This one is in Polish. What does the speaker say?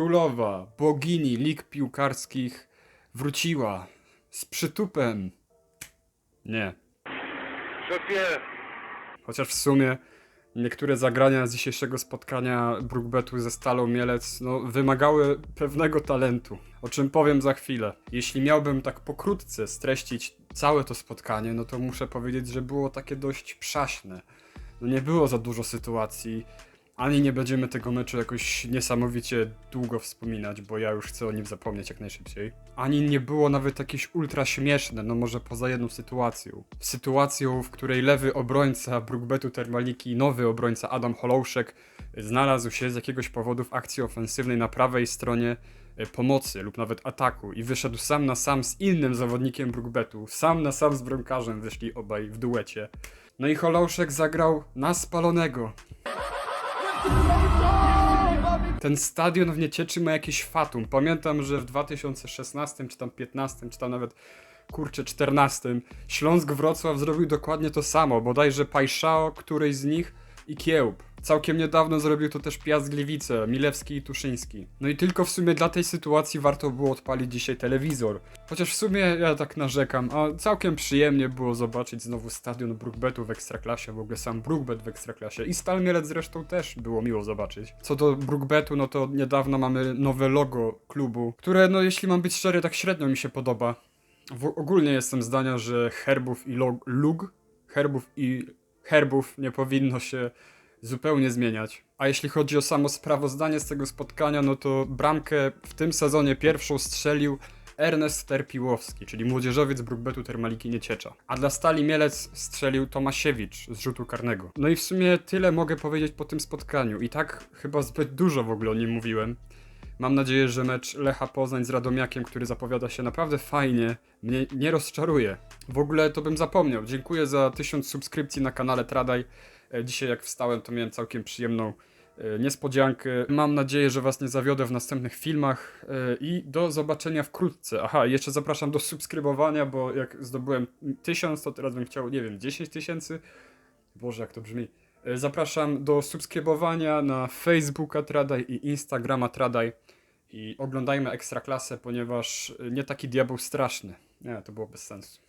królowa, bogini lig piłkarskich wróciła z przytupem. Nie. Szefie, Chociaż w sumie niektóre zagrania z dzisiejszego spotkania Brookbetu ze Stalą Mielec no, wymagały pewnego talentu, o czym powiem za chwilę. Jeśli miałbym tak pokrótce streścić całe to spotkanie, no to muszę powiedzieć, że było takie dość przaśne. No nie było za dużo sytuacji, ani nie będziemy tego meczu jakoś niesamowicie długo wspominać, bo ja już chcę o nim zapomnieć jak najszybciej. Ani nie było nawet jakieś ultra śmieszne, no może poza jedną sytuacją. Sytuacją, w której lewy obrońca Brookbetu Termaliki, nowy obrońca Adam Holouszek znalazł się z jakiegoś powodu w akcji ofensywnej na prawej stronie e, pomocy lub nawet ataku i wyszedł sam na sam z innym zawodnikiem Brookbetu. Sam na sam z bramkarzem wyszli obaj w duecie. No i Holouszek zagrał na spalonego. Ten stadion w Niecieczy ma jakieś fatum. Pamiętam, że w 2016 czy tam 15 czy tam nawet kurczę 14 Śląsk Wrocław zrobił dokładnie to samo. Bodajże Pajszao, któryś z nich i Kiełb. Całkiem niedawno zrobił to też Piast Gliwice, Milewski i Tuszyński. No i tylko w sumie dla tej sytuacji warto było odpalić dzisiaj telewizor. Chociaż w sumie ja tak narzekam, a całkiem przyjemnie było zobaczyć znowu stadion Brookbetu w Ekstraklasie, w ogóle sam Brookbet w Ekstraklasie i Stal Mielec zresztą też było miło zobaczyć. Co do Brookbetu, no to niedawno mamy nowe logo klubu, które no jeśli mam być szczery, tak średnio mi się podoba. W, ogólnie jestem zdania, że herbów i log, lug, herbów i herbów nie powinno się zupełnie zmieniać. A jeśli chodzi o samo sprawozdanie z tego spotkania, no to bramkę w tym sezonie pierwszą strzelił Ernest Terpiłowski, czyli młodzieżowiec Brookbetu Termaliki Nieciecza. A dla Stali Mielec strzelił Tomasiewicz z rzutu karnego. No i w sumie tyle mogę powiedzieć po tym spotkaniu. I tak chyba zbyt dużo w ogóle o nim mówiłem. Mam nadzieję, że mecz Lecha Poznań z Radomiakiem, który zapowiada się naprawdę fajnie, mnie nie rozczaruje. W ogóle to bym zapomniał. Dziękuję za tysiąc subskrypcji na kanale Tradaj. E, Dzisiaj jak wstałem, to miałem całkiem przyjemną e, niespodziankę. Mam nadzieję, że Was nie zawiodę w następnych filmach e, i do zobaczenia wkrótce. Aha, jeszcze zapraszam do subskrybowania, bo jak zdobyłem tysiąc, to teraz bym chciał, nie wiem, 10 tysięcy. Boże, jak to brzmi. Zapraszam do subskrybowania na Facebooka Tradaj i Instagrama Tradaj. I oglądajmy Ekstraklasę, ponieważ nie taki diabeł straszny. Nie, to było bez sensu.